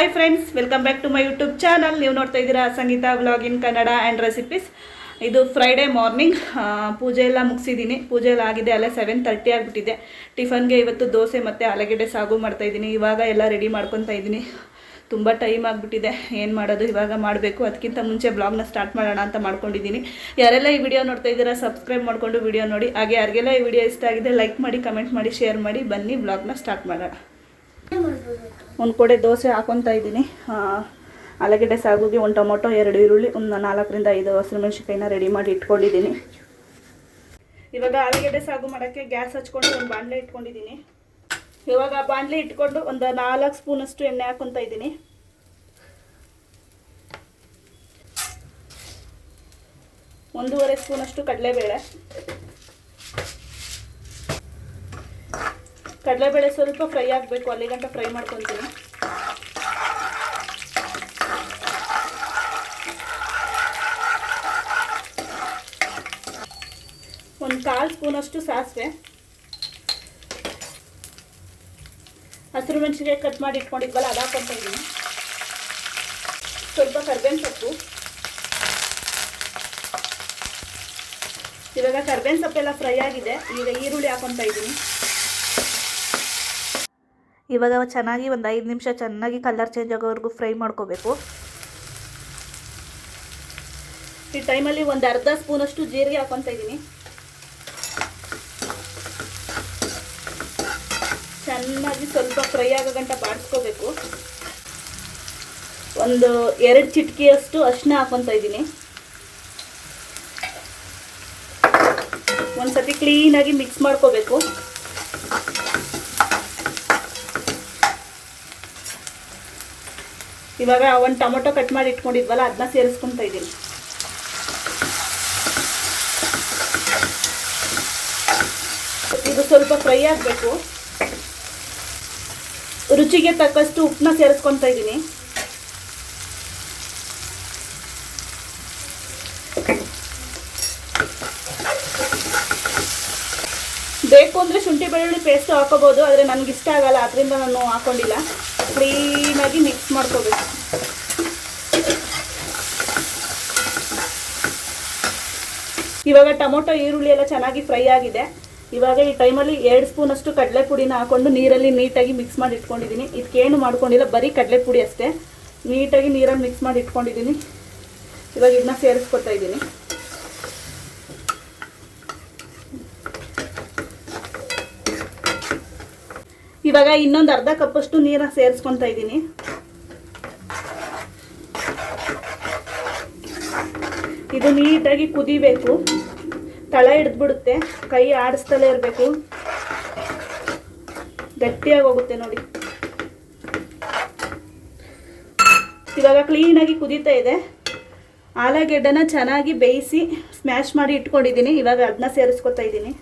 Hi friends welcome back to my YouTube channel ನೀವು ನೋಡ್ತಾ ಇದ್ದೀರಾ Sangeetha vlog in Kannada and recipes ಇದು Friday morning ಪೂಜೆ ಎಲ್ಲ ಮುಗಿಸಿದ್ದೀನಿ. ಪೂಜೆ ಎಲ್ಲ ಆಗಿದೆ, ಅಲ್ಲೇ ಸೆವೆನ್ ತರ್ಟಿ ಆಗಿಬಿಟ್ಟಿದೆ. ಟಿಫನ್ಗೆ ಇವತ್ತು ದೋಸೆ ಮತ್ತು ಆಲೂಗೆಡ್ಡೆ ಸಾಗು ಮಾಡ್ತಾ ಇದ್ದೀನಿ. ಇವಾಗ ಎಲ್ಲ ರೆಡಿ ಮಾಡ್ಕೊತಾ ಇದ್ದೀನಿ. ತುಂಬ ಟೈಮ್ ಆಗಿಬಿಟ್ಟಿದೆ. ಏನು ಮಾಡೋದು? ಇವಾಗ ಮಾಡಬೇಕು. ಅದಕ್ಕಿಂತ ಮುಂಚೆ ಬ್ಲಾಗ್ನ ಸ್ಟಾರ್ಟ್ ಮಾಡೋಣ ಅಂತ ಮಾಡ್ಕೊಂಡಿದ್ದೀನಿ. ಯಾರೆಲ್ಲ ಈ ವಿಡಿಯೋ ನೋಡ್ತಾ ಇದ್ದೀರಾ ಸಬ್ಸ್ಕ್ರೈಬ್ ಮಾಡಿಕೊಂಡು ವಿಡಿಯೋ ನೋಡಿ. ಹಾಗೆ ಯಾರಿಗೆಲ್ಲ ಈ ವಿಡಿಯೋ ಇಷ್ಟ ಆಗಿದೆ ಲೈಕ್ ಮಾಡಿ ಕಮೆಂಟ್ ಮಾಡಿ ಶೇರ್ ಮಾಡಿ. ಬನ್ನಿ ಬ್ಲಾಗ್ನ ಸ್ಟಾರ್ಟ್ ಮಾಡೋಣ. ಒಂದು ಕೊಡೆ ದೋಸೆ ಹಾಕೊತಾ ಇದ್ದೀನಿ. ಆಲೂಗಡ್ಡೆ ಸಾಗುಗೆ, ಒಂದು ಟೊಮೊಟೊ, ಎರಡು ಈರುಳ್ಳಿ, ಒಂದು ನಾಲ್ಕರಿಂದ ಐದು ಹಸಿರುಮೆಣ್ಸಿಕಾಯಿನ ರೆಡಿ ಮಾಡಿ ಇಟ್ಕೊಂಡಿದ್ದೀನಿ. ಇವಾಗ ಆಲೂಗಡ್ಡೆ ಸಾಗು ಮಾಡೋಕ್ಕೆ ಗ್ಯಾಸ್ ಹಚ್ಕೊಂಡು ಒಂದು ಬಾಣಲೆ ಇಟ್ಕೊಂಡಿದ್ದೀನಿ. ಇವಾಗ ಬಾಣಲೆ ಇಟ್ಕೊಂಡು ಒಂದು ನಾಲ್ಕು ಸ್ಪೂನಷ್ಟು ಎಣ್ಣೆ ಹಾಕೊತಾ ಇದ್ದೀನಿ. ಒಂದೂವರೆ ಸ್ಪೂನಷ್ಟು ಕಡಲೆಬೇಳೆ. ಕಡಲೆಬೇಳೆ ಸ್ವಲ್ಪ ಫ್ರೈ ಆಗಬೇಕು ಅಲ್ಲಿಗಂಟ ಫ್ರೈ ಮಾಡ್ಕೊತೀನಿ ಒಂದು ಕಾಲು ಸ್ಪೂನಷ್ಟು ಸಾಸಿವೆ. ಹಸಿರು ಮೆಣಸಿಗೆ ಕಟ್ ಮಾಡಿ ಇಟ್ಕೊಂಡಿದ್ವಲ್ಲ, ಅದು ಹಾಕ್ಕೊತಾ ಸ್ವಲ್ಪ ಕರ್ಬೇವಿನ ಸೊಪ್ಪು ಇವಾಗ ಕರ್ಬೇವಿನ ಸೊಪ್ಪೆಲ್ಲ ಫ್ರೈ ಆಗಿದೆ, ಈಗ ಈರುಳ್ಳಿ ಹಾಕೊತಾ ಇದ್ದೀನಿ. ಇವಾಗ ಚೆನ್ನಾಗಿ ಒಂದು ಐದು ನಿಮಿಷ ಚೆನ್ನಾಗಿ ಕಲರ್ ಚೇಂಜ್ ಆಗೋವರೆಗೂ ಫ್ರೈ ಮಾಡ್ಕೋಬೇಕು. ಈ ಟೈಮಲ್ಲಿ ಒಂದು ಅರ್ಧ ಸ್ಪೂನಷ್ಟು ಜೀರಿಗೆ ಹಾಕೊತಾ ಇದ್ದೀನಿ. ಚೆನ್ನಾಗಿ ಸ್ವಲ್ಪ ಫ್ರೈ ಆಗೋ ಗಂಟ ಬಾಡಿಸ್ಕೋಬೇಕು ಒಂದು ಎರಡು ಚಿಟಕಿಯಷ್ಟು ಅರಿಶಿನ ಹಾಕೊತಾ ಇದ್ದೀನಿ. ಒಂದ್ಸತಿ ಕ್ಲೀನಾಗಿ ಮಿಕ್ಸ್ ಮಾಡ್ಕೋಬೇಕು. ಇವಾಗ ಒಂದು ಟೊಮೊಟೊ ಕಟ್ ಮಾಡಿ ಇಟ್ಕೊಂಡಿದ್ವಲ್ಲ ಅದನ್ನ ಸೇರಿಸ್ಕೊತಾ ಇದ್ದೀನಿ. ಇದು ಸ್ವಲ್ಪ ಫ್ರೈ ಆಗಬೇಕು. ರುಚಿಗೆ ತಕ್ಕಷ್ಟು ಉಪ್ಪನ್ನ ಸೇರಿಸ್ಕೊತಾ ಇದ್ದೀನಿ. ಬೇಕು ಅಂದರೆ ಶುಂಠಿ ಬೆಳ್ಳುಳ್ಳಿ ಪೇಸ್ಟ್ ಹಾಕೋಬೋದು, ಆದರೆ ನನಗಿಷ್ಟ ಆಗಲ್ಲ, ಅದರಿಂದ ನಾನು ಹಾಕೊಂಡಿಲ್ಲ. ಕ್ಲೀನಾಗಿ ಮಿಕ್ಸ್ ಮಾಡ್ಕೋಬೇಕು. ಇವಾಗ ಟೊಮೊಟೊ, ಈರುಳ್ಳಿ ಎಲ್ಲ ಚೆನ್ನಾಗಿ ಫ್ರೈ ಆಗಿದೆ. ಇವಾಗ ಈ ಟೈಮಲ್ಲಿ ಎರಡು ಸ್ಪೂನಷ್ಟು ಕಡಲೆ ಪುಡಿನ ಹಾಕೊಂಡು ನೀರಲ್ಲಿ ನೀಟಾಗಿ ಮಿಕ್ಸ್ ಮಾಡಿ ಇಟ್ಕೊಂಡಿದ್ದೀನಿ. ಇದಕ್ಕೇನು ಮಾಡ್ಕೊಂಡಿಲ್ಲ, ಬರೀ ಕಡಲೆ ಪುಡಿ ಅಷ್ಟೇ. ನೀಟಾಗಿ ನೀರಲ್ಲಿ ಮಿಕ್ಸ್ ಮಾಡಿ ಇಟ್ಕೊಂಡಿದ್ದೀನಿ. ಇವಾಗ ಇದನ್ನ ಸೇರಿಸ್ಕೊತಾ ಇದ್ದೀನಿ. ಇವಾಗ ಇನ್ನೊಂದು ಅರ್ಧ ಕಪ್ಪಷ್ಟು ನೀರನ್ನ ಸೇರಿಸ್ಕೊತಾ ಇದ್ದೀನಿ. ಇದು ನೀಟಾಗಿ ಕುದಿಬೇಕು. ತಳ ಹಿಡಿದ್ಬಿಡುತ್ತೆ. ಕೈ ಆಡಿಸ್ತಲೇ ಇರಬೇಕು. ಗಟ್ಟಿಯಾಗಿ ಹೋಗುತ್ತೆ ನೋಡಿ. ಇವಾಗ ಕ್ಲೀನಾಗಿ ಕುದೀತಾ ಇದೆ. ಆಲೂಗೆಡ್ಡೆನ ಚೆನ್ನಾಗಿ ಬೇಯಿಸಿ ಸ್ಮ್ಯಾಶ್ ಮಾಡಿ ಇಟ್ಕೊಂಡಿದ್ದೀನಿ. ಇವಾಗ ಅದನ್ನ ಸೇರಿಸ್ಕೊತಾ ಇದ್ದೀನಿ.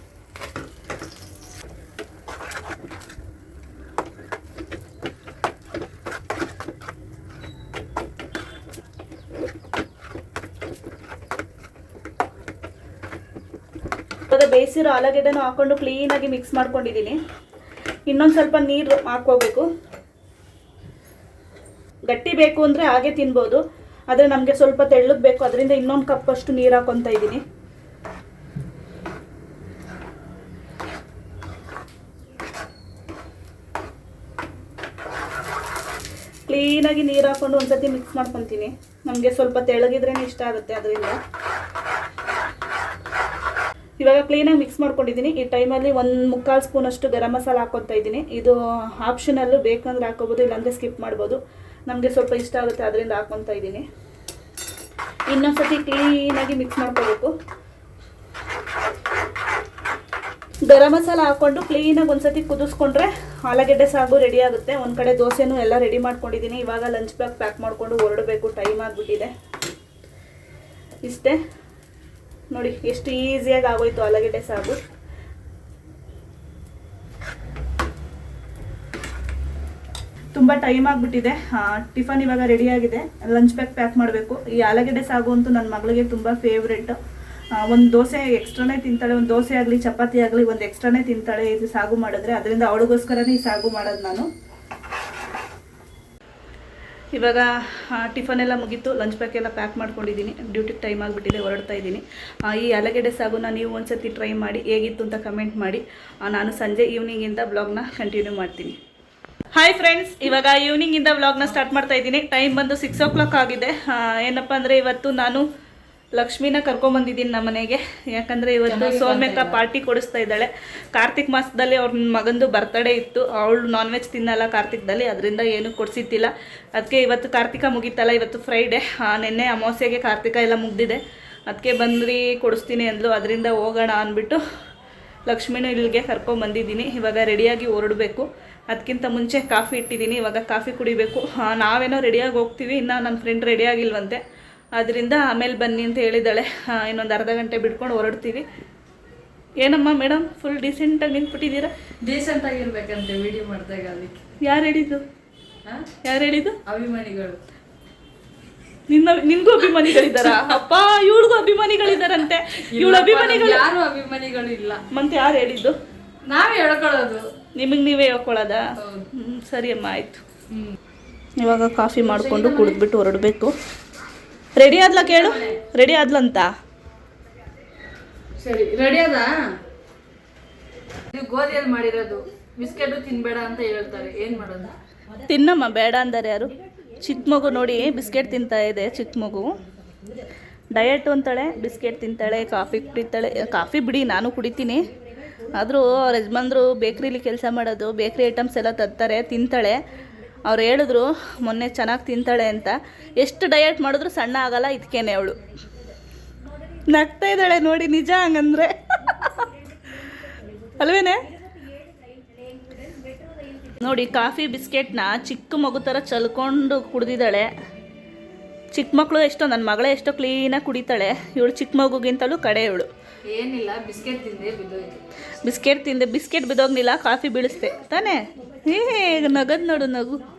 ಬೇಯಿಸಿರೋ ಆಲೂಗೆಡ್ಡೆನೂ ಹಾಕ್ಕೊಂಡು ಕ್ಲೀನಾಗಿ ಮಿಕ್ಸ್ ಮಾಡ್ಕೊಂಡಿದ್ದೀನಿ. ಇನ್ನೊಂದು ಸ್ವಲ್ಪ ನೀರು ಹಾಕ್ಕೋಬೇಕು. ಗಟ್ಟಿ ಬೇಕು ಅಂದರೆ ಹಾಗೆ ತಿನ್ಬೋದು. ಆದರೆ ನಮಗೆ ಸ್ವಲ್ಪ ತೆಳ್ಳಗೆ ಬೇಕು, ಅದರಿಂದ ಇನ್ನೊಂದು ಕಪ್ಪಷ್ಟು ನೀರು ಹಾಕೊತಾ ಇದ್ದೀನಿ. ಕ್ಲೀನಾಗಿ ನೀರು ಹಾಕೊಂಡು ಒಂದ್ಸತಿ ಮಿಕ್ಸ್ ಮಾಡ್ಕೊತೀನಿ. ನಮಗೆ ಸ್ವಲ್ಪ ತೆಳಗಿದ್ರೇ ಇಷ್ಟ ಆಗುತ್ತೆ, ಅದರಿಂದ. ಇವಾಗ ಕ್ಲೀನಾಗಿ ಮಿಕ್ಸ್ ಮಾಡ್ಕೊಂಡಿದ್ದೀನಿ. ಈ ಟೈಮಲ್ಲಿ ಒಂದು ಮುಕ್ಕಾಲು ಸ್ಪೂನಷ್ಟು ಗರಂ ಮಸಾಲ ಹಾಕ್ಕೊತಾ ಇದ್ದೀನಿ. ಇದು ಆಪ್ಷನಲ್ಲೂ ಬೇಕಂದ್ರೆ ಹಾಕೋಬೋದು, ಇಲ್ಲಾಂದರೆ ಸ್ಕಿಪ್ ಮಾಡ್ಬೋದು. ನಮಗೆ ಸ್ವಲ್ಪ ಇಷ್ಟ ಆಗುತ್ತೆ, ಅದರಿಂದ ಹಾಕ್ಕೊತಾ ಇದ್ದೀನಿ. ಇನ್ನೊಂದ್ಸತಿ ಕ್ಲೀನಾಗಿ ಮಿಕ್ಸ್ ಮಾಡ್ಕೋಬೇಕು. ಗರಂ ಮಸಾಲ ಹಾಕ್ಕೊಂಡು ಕ್ಲೀನಾಗಿ ಒಂದ್ಸತಿ ಕುದಿಸ್ಕೊಂಡ್ರೆ ಆಲೂಗೆಡ್ಡೆ ಸಾಗು ರೆಡಿ ಆಗುತ್ತೆ. ಒಂದು ಕಡೆ ದೋಸೆನೂ ಎಲ್ಲ ರೆಡಿ ಮಾಡ್ಕೊಂಡಿದ್ದೀನಿ. ಇವಾಗ ಲಂಚ್ ಬ್ಯಾಗ್ ಪ್ಯಾಕ್ ಮಾಡಿಕೊಂಡು ಹೊರಡಬೇಕು ಟೈಮ್ ಆಗಿಬಿಟ್ಟಿದೆ. ಇಷ್ಟೇ. ನೋಡಿ, ಎಷ್ಟು ಈಸಿಯಾಗಿ ಆಗೋಯ್ತು ಆಲೂಗೆಡ್ಡೆ ಸಾಗು. ತುಂಬ ಟೈಮ್ ಆಗಿಬಿಟ್ಟಿದೆ. ಟಿಫನ್ ಇವಾಗ ರೆಡಿಯಾಗಿದೆ ಲಂಚ್ ಬ್ಯಾಗ್ ಪ್ಯಾಕ್ ಮಾಡಬೇಕು. ಈ ಆಲೂಗೆಡ್ಡೆ ಸಾಗು ಅಂತೂ ನನ್ನ ಮಗಳಿಗೆ ತುಂಬ ಫೇವ್ರೆಟ್ ಒಂದು ದೋಸೆ ಎಕ್ಸ್ಟ್ರಾನೇ ತಿಂತಾಳೆ, ಒಂದು ದೋಸೆ ಆಗಲಿ, ಚಪಾತಿ ಆಗಲಿ, ಒಂದು ಎಕ್ಸ್ಟ್ರಾನೇ ತಿಂತಾಳೆ. ಇದು ಸಾಗು ಮಾಡಿದ್ರೆ, ಅದರಿಂದ ಅವಳಿಗೋಸ್ಕರನೇ ಈ ಸಾಗು ಮಾಡೋದು ನಾನು. ಇವಾಗ ಟಿಫನ್ ಎಲ್ಲ ಮುಗೀತು ಲಂಚ್ ಪ್ಯಾಕ್ ಎಲ್ಲ ಪ್ಯಾಕ್ ಮಾಡ್ಕೊಂಡಿದ್ದೀನಿ. ಡ್ಯೂಟಿಗೆ ಟೈಮ್ ಆಗಿಬಿಟ್ಟಿದೆ, ಹೊರಡ್ತಾ ಇದ್ದೀನಿ. ಈ ಆಲೂಗೆಡ್ಡೆ ಸಾಗುನ ನೀವು ಒಂದ್ಸತಿ ಟ್ರೈ ಮಾಡಿ, ಹೇಗಿತ್ತು ಅಂತ ಕಮೆಂಟ್ ಮಾಡಿ. ನಾನು ಸಂಜೆ ಈವ್ನಿಂಗಿಂದ ಬ್ಲಾಗ್ನ ಕಂಟಿನ್ಯೂ ಮಾಡ್ತೀನಿ. ಹಾಯ್ ಫ್ರೆಂಡ್ಸ್ ಇವಾಗ ಈವ್ನಿಂಗಿಂದ ವ್ಲಾಗ್ನ ಸ್ಟಾರ್ಟ್ ಮಾಡ್ತಾ ಇದ್ದೀನಿ. ಟೈಮ್ ಬಂದು ಸಿಕ್ಸ್ ಓ ಕ್ಲಾಕ್ ಆಗಿದೆ ಏನಪ್ಪ ಅಂದರೆ ಇವತ್ತು ನಾನು ಲಕ್ಷ್ಮಿನ ಕರ್ಕೊಂಬಂದಿದ್ದೀನಿ ನಮ್ಮ ಮನೆಗೆ. ಯಾಕಂದರೆ ಇವತ್ತು ಸೋಮ್ಯಕ್ಕ ಪಾರ್ಟಿ ಕೊಡಿಸ್ತಾ ಇದ್ದಾಳೆ. ಕಾರ್ತಿಕ್ ಮಾಸದಲ್ಲಿ ಅವ್ರ ಮಗಂದು ಬರ್ತಡೇ ಇತ್ತು. ಅವಳು ನಾನ್ ವೆಜ್ ತಿನ್ನಲ್ಲ ಕಾರ್ತಿಕ್ದಲ್ಲಿ ಅದರಿಂದ ಏನೂ ಕೊಡಿಸಿತ್ತಿಲ್ಲ ಅದಕ್ಕೆ ಇವತ್ತು ಕಾರ್ತಿಕ ಮುಗೀತಲ್ಲ ಇವತ್ತು ಫ್ರೈಡೇ ನಿನ್ನೆ ಅಮಾವಾಸ್ಯೆಗೆ ಕಾರ್ತಿಕ ಎಲ್ಲ ಮುಗ್ದಿದೆ. ಅದಕ್ಕೆ ಬಂದ್ರಿ ಕೊಡಿಸ್ತೀನಿ ಅಂದ್ಲು. ಅದರಿಂದ ಹೋಗೋಣ ಅಂದ್ಬಿಟ್ಟು ಲಕ್ಷ್ಮಿನ ಇಲ್ಲಿಗೆ ಕರ್ಕೊಂಬಂದಿದ್ದೀನಿ. ಇವಾಗ ರೆಡಿಯಾಗಿ ಹೊರಡಬೇಕು. ಅದಕ್ಕಿಂತ ಮುಂಚೆ ಕಾಫಿ ಇಟ್ಟಿದ್ದೀನಿ. ಇವಾಗ ಕಾಫಿ ಕುಡಿಬೇಕು. ನಾವೇನೋ ರೆಡಿಯಾಗಿ ಹೋಗ್ತೀವಿ. ಇನ್ನು ನನ್ನ ಫ್ರೆಂಡ್ ರೆಡಿ ಆಗಿಲ್ವಂತೆ ಅದರಿಂದ ಆಮೇಲೆ ಬನ್ನಿ ಅಂತ ಹೇಳಿದ್ದಾಳೆ ಇನ್ನೊಂದು ಅರ್ಧ ಗಂಟೆ ಬಿಟ್ಕೊಂಡು ಹೊರಡ್ತೀವಿ. ಏನಮ್ಮ ಮೇಡಮ್ ಫುಲ್ ಡಿಸೆಂಟಾಗಿ ನಿಂತ್ಬಿಟ್ಟಿದ್ದೀರಾ? ಡೀಸೆಂಟ್ ಆಗಿರ್ಬೇಕಂತೆ ವಿಡಿಯೋ ಮಾಡಿದಾಗ ಅದಕ್ಕೆ. ಯಾರು ಹೇಳಿದ್ದು? ಯಾರು ಹೇಳಿದ್ದು? ಅಭಿಮಾನಿಗಳು. ನಿನ್ನ ನಿನ್ಗೂ ಅಭಿಮಾನಿಗಳಿದ್ದಾರ? ಅಪ್ಪ ಇವಳಿಗೂ ಅಭಿಮಾನಿಗಳಿದ್ದಾರಂತೆ. ಇವಳು ಅಭಿಮಾನಿಗಳು ಯಾರು ಅಭಿಮಾನಿಗಳು ಇಲ್ಲ. ಮತ್ತೆ ಯಾರು ಹೇಳಿದ್ದು? ನಾವೇ ಹೇಳ್ಕೊಳ್ಳೋದು. ನಿಮಗೆ ನೀವೇ ಹೇಳ್ಕೊಳ್ಳೋದಾ? ಸರಿ ಅಮ್ಮ ಆಯಿತು. ಇವಾಗ ಕಾಫಿ ಮಾಡಿಕೊಂಡು ಕುಡಿದ್ಬಿಟ್ಟು ಹೊರಡಬೇಕು. ರೆಡಿ ಆದ್ಲ ಕೇಳು? ರೆಡಿ ಆದ್ಲಂತ? ಸರಿ ರೆಡಿ ಅದ ಇದು ಗೋಧಿಯಲ್ಲಿ ಮಾಡಿರೋದು. ಬಿಸ್ಕೆಟ್ ತಿನ್ಬೇಡ ಅಂತ ಹೇಳ್ತಾರೆ. ಏನ್ ಮಾಡೋದು? ತಿನ್ನಮ್ಮ ಬೇಡ ಅಂದರೆ ಯಾರು? ಚಿಕ್ಕ ಮಗು ನೋಡಿ ಬಿಸ್ಕೆಟ್ ತಿಂತಾ ಇದೆ ಚಿಕ್ಕ ಮಗು. ಡಯಟ್ ಅಂತಾಳೆ ಬಿಸ್ಕೆಟ್ ತಿಂತಾಳೆ ಕಾಫಿ ಕುಡಿತಾಳೆ. ಕಾಫಿ ಬಿಡಿ ನಾನು ಕುಡಿತೀನಿ. ಆದರೂ ಅವ್ರ ಯಜಮಾನ್ರು ಬೇಕ್ರಿಲಿ ಕೆಲಸ ಮಾಡೋದು ಬೇಕ್ರಿ ಐಟಮ್ಸ್ ಎಲ್ಲ ತರ್ತಾರೆ ತಿಂತಾಳೆ. ಅವ್ರು ಹೇಳಿದ್ರು ಮೊನ್ನೆ ಚೆನ್ನಾಗಿ ತಿಂತಾಳೆ ಅಂತ. ಎಷ್ಟು ಡಯಟ್ ಮಾಡಿದ್ರು ಸಣ್ಣ ಆಗಲ್ಲ ಇದಕ್ಕೇನೆ ಅವಳು. ನಗ್ತಾ ಇದ್ದಾಳೆ ನೋಡಿ ನಿಜ ಹಂಗಂದ್ರೆ. ಅಲ್ವೇನೆ? ನೋಡಿ ಕಾಫಿ ಬಿಸ್ಕೆಟ್ನ ಚಿಕ್ಕ ಮಗು ಥರ ಚಲ್ಕೊಂಡು ಕುಡ್ದಿದ್ದಾಳೆ. ಚಿಕ್ಕ ಮಕ್ಕಳು ಎಷ್ಟೋ ನನ್ನ ಮಗಳೇ ಎಷ್ಟೋ ಕ್ಲೀನಾಗಿ ಕುಡಿತಾಳೆ. ಇವಳು ಚಿಕ್ಕ ಮಗುಗಿಂತಲೂ ಕಡೆ ಇವಳು. ಏನಿಲ್ಲ ಬಿಸ್ಕೆಟ್ ತಿಂದೆ ಬಿಸ್ಕೆಟ್ ತಿಂದೆ ಬಿಸ್ಕೆಟ್ ಬಿದ್ದೋಗ್ನಿಲ್ಲ ಕಾಫಿ ಬೀಳಿಸ್ದೆ. ತಾನೇ? ಏ ನಗದ್ ನೋಡು ನಗು.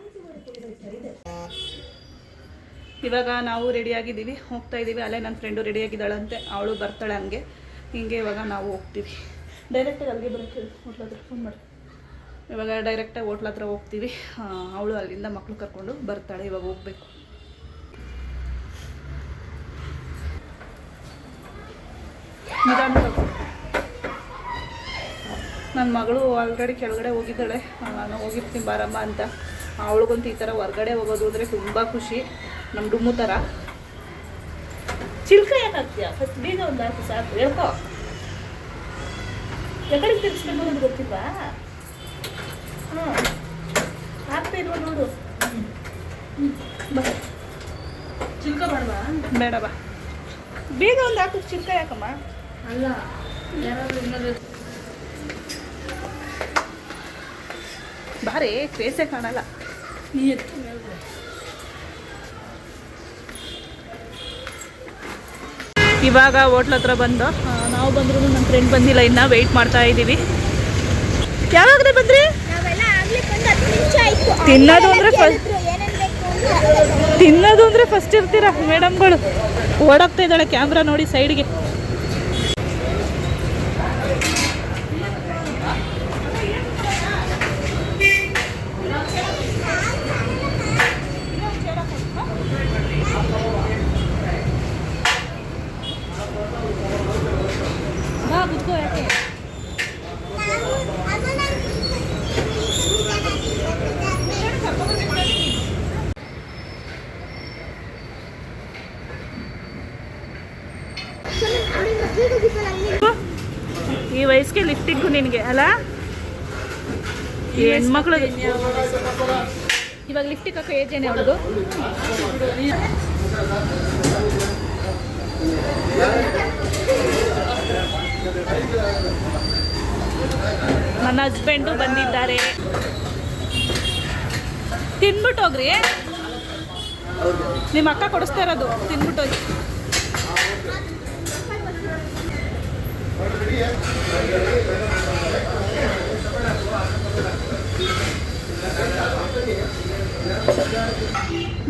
ಇವಾಗ ನಾವು ರೆಡಿಯಾಗಿದ್ದೀವಿ ಹೋಗ್ತಾ ಇದ್ದೀವಿ. ಅಲ್ಲೇ ನನ್ನ ಫ್ರೆಂಡು ರೆಡಿಯಾಗಿದ್ದಾಳಂತೆ ಅವಳು ಬರ್ತಾಳೆ ಹಂಗೆ. ಹಿಂಗೆ ಇವಾಗ ನಾವು ಹೋಗ್ತೀವಿ. ಡೈರೆಕ್ಟಾಗಿ ಅಲ್ಲಿಗೆ ಬರೋಕ್ಕೆ ಹೋಟ್ಲ ಹತ್ರ ಫೋನ್ ಮಾಡಿ. ಇವಾಗ ಡೈರೆಕ್ಟಾಗಿ ಹೋಟ್ಲ ಹತ್ರ ಹೋಗ್ತೀವಿ. ಅವಳು ಅಲ್ಲಿಂದ ಮಕ್ಕಳು ಕರ್ಕೊಂಡು ಬರ್ತಾಳೆ ಇವಾಗ ಹೋಗ್ಬೇಕು. ನನ್ನ ಮಗಳು ಆಲ್ರೆಡಿ ಕೆಳಗಡೆ ಹೋಗಿದ್ದಾಳೆ. ನಾನು ಹೋಗಿರ್ತೀನಿ ಬಾರಮ್ಮ ಅಂತ. ಅವಳಿಗಂತೂ ಈ ಥರ ಹೊರ್ಗಡೆ ಹೋಗೋದು ಅಂದರೆ ತುಂಬ ಖುಷಿ. ನಮ್ಮ ಡುಮ್ಮು ಥರ ಚಿಲ್ಕ ಏನಾಗ್ತೀಯ? ಫಸ್ಟ್ ಬೀಗ ಒಂದು ಹಾಕಿ ಸಾಕು. ಹೇಳ್ಕೋ ಎಕಡೆ ತಿರ್ಸ್ಬೇಕು ಅಂತ ಗೊತ್ತಿಲ್ವಾ? ಹಾಂ ಆಗ್ತಾ ಇಲ್ವ ನೋಡು. ಬಾ. ಚಿಲ್ಕ ಬೇಡವಾ ಬೇಡ ಬಾ. ಬೇಗ ಒಂದು ಹಾಕು ಚಿಲ್ಕ ಯಾಕಮ್ಮ? ಅಲ್ಲ ಯಾರಾದರೂ ಬಾರೇ ಫೇಸೇ ಕಾಣಲ್ಲ. ನೀ ಎತ್ತು ಇವಾಗ ಹೋಟ್ಲ ಹತ್ರ ಬಂದು ನಾವು ಬಂದ್ರು ನಮ್ಮ ಫ್ರೆಂಡ್ ಬಂದಿಲ್ಲ ಇನ್ನ ವೆಯ್ಟ್ ಮಾಡ್ತಾ ಇದ್ದೀವಿ ಯಾವಾಗ ಬಂದ್ರಿ? ತಿನ್ನೋದು ಅಂದ್ರೆ ಫಸ್ಟ್ ತಿನ್ನೋದು ಅಂದ್ರೆ ಫಸ್ಟ್ ಇರ್ತೀರಾ ಮೇಡಮ್ಗಳು ಓಡಾಗ್ತಾ ಇದ್ದಾಳೆ ಕ್ಯಾಮ್ರಾ ನೋಡಿ ಸೈಡ್ಗೆ ಕುತ್ಕೋ ಯಾಕೆ ಈ ವಯಸ್ಸಿಗೆ ಲಿಫ್ಟಿಗೂ ನಿನಗೆ ಅಲ್ಲ? ಹೆಣ್ಮಕ್ಳು ಇವಾಗ ಲಿಫ್ಟಿಗೆ ಹಾಕೋ ಏಜ್ ಏನೇ ಅವಳದು ನನ್ನ ಹಸ್ಬೆಂಡು ಬಂದಿದ್ದಾರೆ. ತಿನ್ಬಿಟ್ಟು ಹೋಗ್ರಿ. ನಿಮ್ಮ ಅಕ್ಕ ಕೊಡಿಸ್ತಾ ಇರೋದು ತಿನ್ಬಿಟ್ಟು ಹೋಗಿ.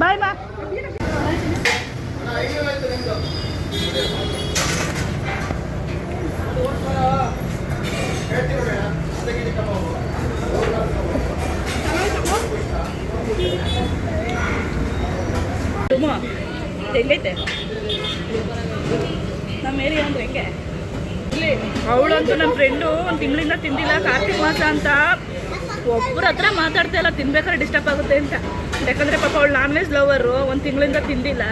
ಬಾಯ್ ಮಾ ಡುಮ್ಮ ಎಲ್ಲೈತೆ ನಮ್ಮ ಏರಿಯಾ ಅಂದ್ರೆ ಹೆಂಗೆ ಅವಳಂತೂ ನಮ್ಮ ಫ್ರೆಂಡು ಒಂದು ತಿಂಗಳಿಂದ ತಿಂದಿಲ್ಲ ಕಾರ್ತಿಕ್ ಮಾಸ ಅಂತ ಒಬ್ಬರ ಹತ್ರ ಮಾತಾಡ್ತಾ ಇಲ್ಲ, ತಿನ್ಬೇಕಾದ್ರೆ ಡಿಸ್ಟರ್ಬ್ ಆಗುತ್ತೆ ಅಂತ. ಯಾಕಂದರೆ ಪಾಪ ಅವಳು ನಾನ್ ವೆಜ್ ಲವರು ಒಂದು ತಿಂಗಳಿಂದ ತಿಂದಿಲ್ಲ.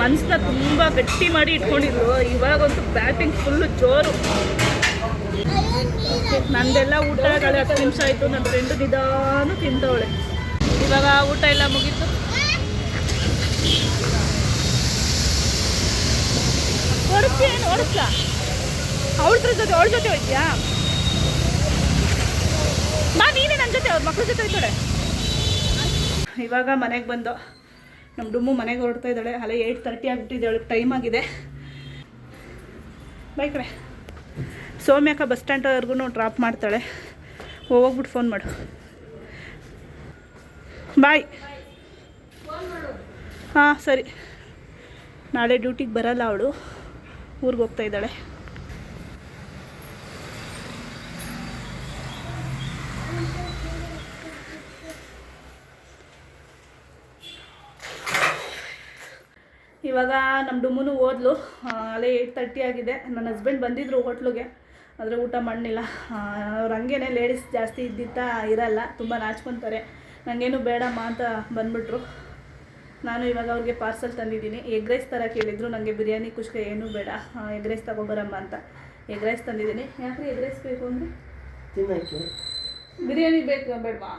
ಮನ್ಸನ್ನ ತುಂಬ ಗಟ್ಟಿ ಮಾಡಿ ಇಟ್ಕೊಂಡಿದ್ರು. ಇವಾಗಂತೂ ಬ್ಯಾಟಿಂಗ್ ಫುಲ್ಲು ಜೋರು. ನಂದೆಲ್ಲ ಊಟ ಕಳೆ ಹತ್ತು ನಿಮಿಷ ಆಯಿತು. ನನ್ನ ಫ್ರೆಂಡು ನಿಧಾನು ತಿಂತವಳೆ ಇವಾಗ ಊಟ ಎಲ್ಲ ಮುಗೀತು. ಹೊರಡ್ತೀನಿ ಹೊರಡ್ಲ ಅವಳ ಜೊತೆ ಅವಳ ಜೊತೆ ಹೋಯ್ತೀಯಾ? ಮಾ ನೀನೇ ನನ್ನ ಜೊತೆ, ಅವ್ರ ಮಕ್ಳ ಜೊತೆ ಹೋಯ್ತಾಳೆ ಇವಾಗ ಮನೆಗೆ ಬಂದು ನಮ್ಮ ಡುಮ್ಮು ಮನೆಗೆ ಹೊರಡ್ತಾ ಇದ್ದಾಳೆ. ಅಲ್ಲೇ ಏಯ್ಟ್ ತರ್ಟಿ ಆಗಿಬಿಟ್ಟಿದೆ, ಅವಳಿಗೆ ಟೈಮ್ ಆಗಿದೆ. ಬೈಕ್ರೆ ಸೋಮ್ಯಾಕ ಬಸ್ ಸ್ಟ್ಯಾಂಡ್ವರೆಗೂ ಡ್ರಾಪ್ ಮಾಡ್ತಾಳೆ. ಹೋಗ್ಬಿಟ್ಟು ಫೋನ್ ಮಾಡು. ಬಾಯ್ ಹಾಂ, ಸರಿ. ನಾಳೆ ಡ್ಯೂಟಿಗೆ ಬರಲ್ಲ ಅವಳು. ಊರಿಗೆ ಹೋಗ್ತಾ ಇದ್ದಾಳೆ. ಇವಾಗ ನಮ್ಮ ಡುಮ್ಮನು ಓದ್ಲು. ಅಲ್ಲೇ ಏಯ್ಟ್ ತರ್ಟಿ ಆಗಿದೆ. ನನ್ನ ಹಸ್ಬೆಂಡ್ ಬಂದಿದ್ರು ಹೋಟ್ಲಿಗೆ. ಆದರೆ ಊಟ ಮಾಡಲಿಲ್ಲ. ಅವ್ರು ಹಂಗೇನೆ ಲೇಡೀಸ್ ಜಾಸ್ತಿ ಇದ್ದಿತ್ತಾ ಇರಲ್ಲ. ತುಂಬ ನಾಚ್ಕೊತಾರೆ. ನನಗೇನು ಬೇಡಮ್ಮ ಅಂತ ಬಂದ್ಬಿಟ್ರು. ನಾನು ಇವಾಗ ಅವ್ರಿಗೆ ಪಾರ್ಸಲ್ ತಂದಿದ್ದೀನಿ. ಎಗ್ ರೈಸ್ ಥರ ಕೇಳಿದ್ರು. ನನಗೆ ಬಿರಿಯಾನಿ ಕುಷ್ಕ ಏನೂ ಬೇಡ. ಎಗ್ ರೈಸ್ ತಗೊಬರಮ್ಮ ಅಂತ. ಎಗ್ ರೈಸ್ ತಂದಿದ್ದೀನಿ. ಯಾಕೆ ಎಗ್ ರೈಸ್ ಬೇಕು ಅಂದರೆ? ತಿನ್ನಕ್ಕೆ. ಬಿರಿಯಾನಿ ಬೇಕು ಬೇಡವಾ?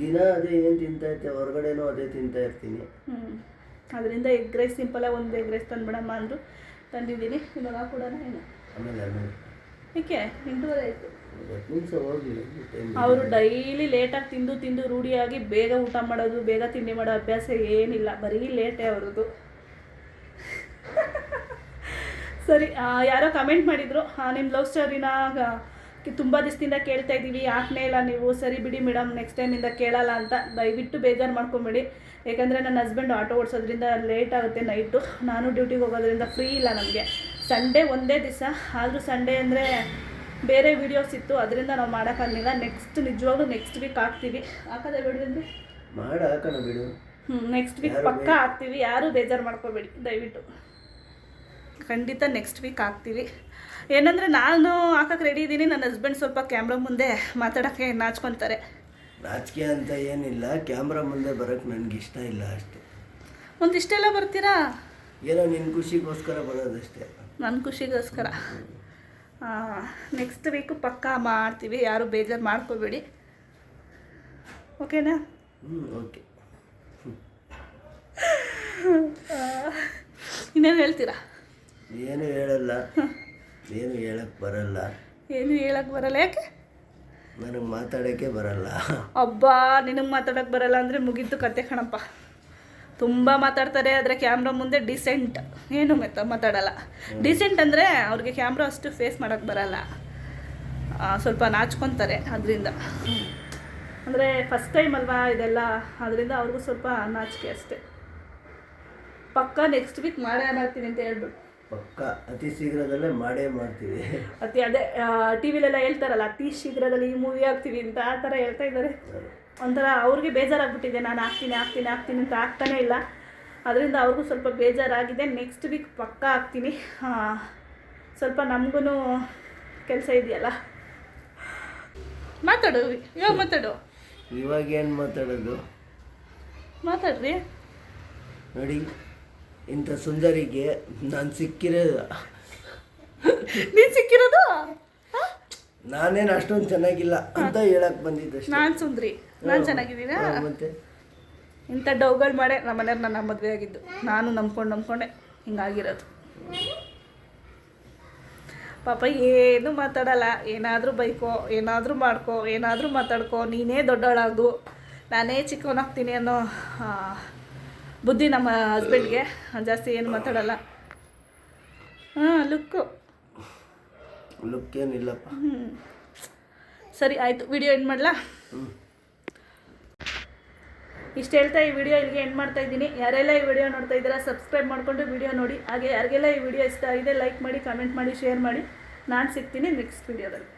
ದಿನ ಅದೇ ಏನು ತಿಂತಾ ಇರ್ತೀವಿ ಹೊರಗಡೆನೂ ಅದೇ ತಿಂತಾ ಇರ್ತೀನಿ. ಹ್ಞೂ ಅದರಿಂದ ಎಗ್ ರೈಸ್ ಸಿಂಪಲಾಗಿ ಒಂದು ಎಗ್ ರೈಸ್ ತಂದ್ಬಿಡಮ್ಮ ಅಂದರು. ತಂದಿದ್ದೀನಿ. ಇವಾಗ ಕೂಡ ಏನು ಏಕೆ? ಎಂಟೂವರೆ ಆಯಿತು. ಅವರು ಡೈಲಿ ಲೇಟಾಗಿ ತಿಂದು ತಿಂದು ರೂಢಿಯಾಗಿ ಬೇಗ ಊಟ ಮಾಡೋದು ಬೇಗ ತಿಂಡಿ ಮಾಡೋ ಅಭ್ಯಾಸ ಏನಿಲ್ಲ. ಬರೀ ಲೇಟೇ ಅವ್ರದ್ದು. ಸರಿ ಯಾರೋ ಕಮೆಂಟ್ ಮಾಡಿದರು. ನಿಮ್ಮ ಲವ್ ಸ್ಟೋರಿನ ತುಂಬ ದಿವಸದಿಂದ ಕೇಳ್ತಾ ಇದ್ದೀವಿ. ಯಾಕನೇ ಇಲ್ಲ ನೀವು? ಸರಿ ಬಿಡಿ ಮೇಡಮ್ ನೆಕ್ಸ್ಟ್ ಟೈಮಿಂದ ಕೇಳಲ್ಲ ಅಂತ. ದಯವಿಟ್ಟು ಬೇಜಾರು ಮಾಡ್ಕೊಬೇಡಿ. ಯಾಕಂದರೆ ನನ್ನ ಹಸ್ಬೆಂಡ್ ಆಟೋ ಓಡಿಸೋದ್ರಿಂದ ಲೇಟ್ ಆಗುತ್ತೆ ನೈಟು ನಾನು ಡ್ಯೂಟಿಗೆ ಹೋಗೋದ್ರಿಂದ ಫ್ರೀ ಇಲ್ಲ ನಮಗೆ. ಸಂಡೇ ಒಂದೇ ದಿವಸ. ಆದರೂ ಸಂಡೇ ಅಂದರೆ ಬೇರೆ ವೀಡಿಯೋಸ್ ಇತ್ತು. ಅದರಿಂದ ನಾವು ಮಾಡೋಕ್ಕಾಗಲಿಲ್ಲ ನೆಕ್ಸ್ಟ್ ನಿಜವಾಗ್ಲೂ ನೆಕ್ಸ್ಟ್ ವೀಕ್ ಹಾಕ್ತೀವಿ. ಹಾಕೋದೇ ಬಿಡಿ ಬಿಡು. ಹ್ಞೂ ನೆಕ್ಸ್ಟ್ ವೀಕ್ ಪಕ್ಕ ಹಾಕ್ತೀವಿ. ಯಾರೂ ಬೇಜಾರು ಮಾಡ್ಕೋಬೇಡಿ. ದಯವಿಟ್ಟು. ಖಂಡಿತ ನೆಕ್ಸ್ಟ್ ವೀಕ್ ಹಾಕ್ತೀವಿ ಏನಂದರೆ ನಾನು ಹಾಕಕ್ಕೆ ರೆಡಿ ಇದ್ದೀನಿ. ನನ್ನ ಹಸ್ಬೆಂಡ್ ಸ್ವಲ್ಪ ಕ್ಯಾಮ್ರಾ ಮುಂದೆ ಮಾತಾಡೋಕ್ಕೆ ನಾಚ್ಕೊತಾರೆ. ನಾಚಿಕೆ ಅಂತ ಏನಿಲ್ಲ. ಕ್ಯಾಮ್ರಾ ಮುಂದೆ ಬರೋಕ್ಕೆ ನನಗೆ ಇಷ್ಟ ಇಲ್ಲ ಅಷ್ಟೇ. ಒಂದಿಷ್ಟೆಲ್ಲ ಬರ್ತೀರಾ? ಏನೋ ನಿನ್ನ ಖುಷಿಗೋಸ್ಕರ ಬರೋದಷ್ಟೇ. ನನ್ನ ಖುಷಿಗೋಸ್ಕರ. ನೆಕ್ಸ್ಟ್ ವೀಕು ಪಕ್ಕ ಮಾಡ್ತೀವಿ. ಯಾರು ಬೇಜಾರು ಮಾಡ್ಕೋಬೇಡಿ. ಓಕೆನಾ ಹ್ಞೂ ಓಕೆ ಇನ್ನೇನು ಹೇಳ್ತೀರಾ? ಏನು ಹೇಳಲ್ಲ. ಏನು ಹೇಳಕ್ ಬರಲ್ಲ. ಏನು ಹೇಳಕ್ಕೆ ಬರಲ್ಲ? ಯಾಕೆ? ನನಗೆ ಮಾತಾಡೋಕ್ಕೆ ಬರಲ್ಲ. ಅಬ್ಬಾ ನಿನಗೆ ಮಾತಾಡೋಕ್ಕೆ ಬರಲ್ಲ ಅಂದರೆ ಮುಗೀತು ಕತೆ ಕಣಪ್ಪ. ತುಂಬ ಮಾತಾಡ್ತಾರೆ ಆದರೆ ಕ್ಯಾಮ್ರಾ ಮುಂದೆ ಡಿಸೆಂಟ್. ಏನು ಮೆತ್ತ ಮಾತಾಡಲ್ಲ. ಡಿಸೆಂಟ್ ಅಂದರೆ ಅವ್ರಿಗೆ ಕ್ಯಾಮ್ರಾ ಅಷ್ಟು ಫೇಸ್ ಮಾಡೋಕ್ಕೆ ಬರಲ್ಲ. ಸ್ವಲ್ಪ ನಾಚ್ಕೊತಾರೆ ಅದರಿಂದ. ಅಂದರೆ ಫಸ್ಟ್ ಟೈಮ್ ಅಲ್ವಾ ಇದೆಲ್ಲ? ಅದರಿಂದ ಅವ್ರಿಗೂ ಸ್ವಲ್ಪ ನಾಚಿಕೆ ಅಷ್ಟೇ. ಪಕ್ಕ ನೆಕ್ಸ್ಟ್ ವೀಕ್ ಮಾಡೇ ಮಾಡ್ತೀನಿ ಅಂತ ಹೇಳ್ಬಿಟ್ಟು. ಪಕ್ಕ ಅತಿ ಶೀಘ್ರದಲ್ಲೇ ಮಾಡೇ ಮಾಡ್ತೀವಿ. ಅತಿ ಅದೇ ಟಿ ವಿಲೆಲ್ಲ ಹೇಳ್ತಾರಲ್ಲ ಅತಿ ಶೀಘ್ರದಲ್ಲಿ ಈ ಮೂವಿ ಆಗ್ತೀವಿ ಅಂತ ಆ ಥರ ಹೇಳ್ತಾ ಇದ್ದಾರೆ. ಒಂಥರ ಅವ್ರಿಗೆ ಬೇಜಾರಾಗ್ಬಿಟ್ಟಿದೆ ನಾನು ಆಗ್ತೀನಿ ಆಗ್ತೀನಿ ಆಗ್ತೀನಿ ಅಂತ ಆಗ್ತಾನೇ ಇಲ್ಲ. ಅದರಿಂದ ಅವ್ರಿಗೂ ಸ್ವಲ್ಪ ಬೇಜಾರಾಗಿದೆ. ನೆಕ್ಸ್ಟ್ ವೀಕ್ ಪಕ್ಕ ಆಗ್ತೀನಿ. ಸ್ವಲ್ಪ ನಮಗೂ ಕೆಲಸ ಇದೆಯಲ್ಲ. ಮಾತಾಡು ಇವಾಗ ಮಾತಾಡು. ಇವಾಗ ಏನು ಮಾತಾಡೋದು? ಮಾತಾಡ್ರಿ. ನೋಡಿ. ಇಂಥ ಸುಂದರಿಗೆ ನಾನು ಸಿಕ್ಕಿರೋ ನೀನು ಸಿಕ್ಕಿರೋದು? ನಾನೇನು ಅಷ್ಟೊಂದು ಚೆನ್ನಾಗಿಲ್ಲ ಅಂತ ಹೇಳಕ್ ಬಂದಿದ್ದಷ್ಟೇ. ನಾನು ಸುಂದ್ರಿ. ನಾನು ಚೆನ್ನಾಗಿದ್ದೀನಾ? ಹಾ, ಮತ್ತೆ? ಇಂಥ ಡೌಗಳು ಮಾಡೆ ನಮ್ಮ ಮನೆಯವ್ರು ನನ್ನ ಮದುವೆ ಆಗಿದ್ದು ನಾನು ನಂಬ್ಕೊಂಡು ನಂಬ್ಕೊಂಡೆ. ಹಿಂಗಾಗಿರೋದು. ಪಾಪ ಏನು ಮಾತಾಡಲ್ಲ. ಏನಾದರೂ ಬೈಕೋ ಏನಾದರೂ ಮಾಡ್ಕೋ ಏನಾದರೂ ಮಾತಾಡ್ಕೋ. ನೀನೇ ದೊಡ್ಡವಳಾಗು ನಾನೇ ಚಿಕ್ಕವನಾಗ್ತೀನಿ ಅನ್ನೋ ಆ, ಬುದ್ಧಿ ನಮ್ಮ ಹಸ್ಬೆಂಡ್ಗೆ ಜಾಸ್ತಿ ಏನು ಮಾತಾಡಲ್ಲ. ಹಾಂ ಲುಕ್ಕು ಲುಕ್ ಏನಿಲ್ಲಪ್ಪ. ಹ್ಞೂ ಸರಿ ಆಯಿತು. ವಿಡಿಯೋ ಎಂಡ್ ಮಾಡಲಾ? ಇಷ್ಟು ಹೇಳ್ತಾ ಈ ವಿಡಿಯೋ ಇಲ್ಲಿಗೆ ಎಂಡ್ ಮಾಡ್ತಾ ಇದ್ದೀನಿ. ಯಾರೆಲ್ಲ ಈ ವಿಡಿಯೋ ನೋಡ್ತಾ ಇದ್ದೀರಾ ಸಬ್ಸ್ಕ್ರೈಬ್ ಮಾಡಿಕೊಂಡು ವಿಡಿಯೋ ನೋಡಿ. ಹಾಗೆ ಯಾರಿಗೆಲ್ಲ ಈ ವಿಡಿಯೋ ಇಷ್ಟ ಆಗಿದೆ ಲೈಕ್ ಮಾಡಿ ಕಮೆಂಟ್ ಮಾಡಿ ಶೇರ್ ಮಾಡಿ. ನಾನು ಸಿಗ್ತೀನಿ ನೆಕ್ಸ್ಟ್ ವಿಡಿಯೋದಲ್ಲಿ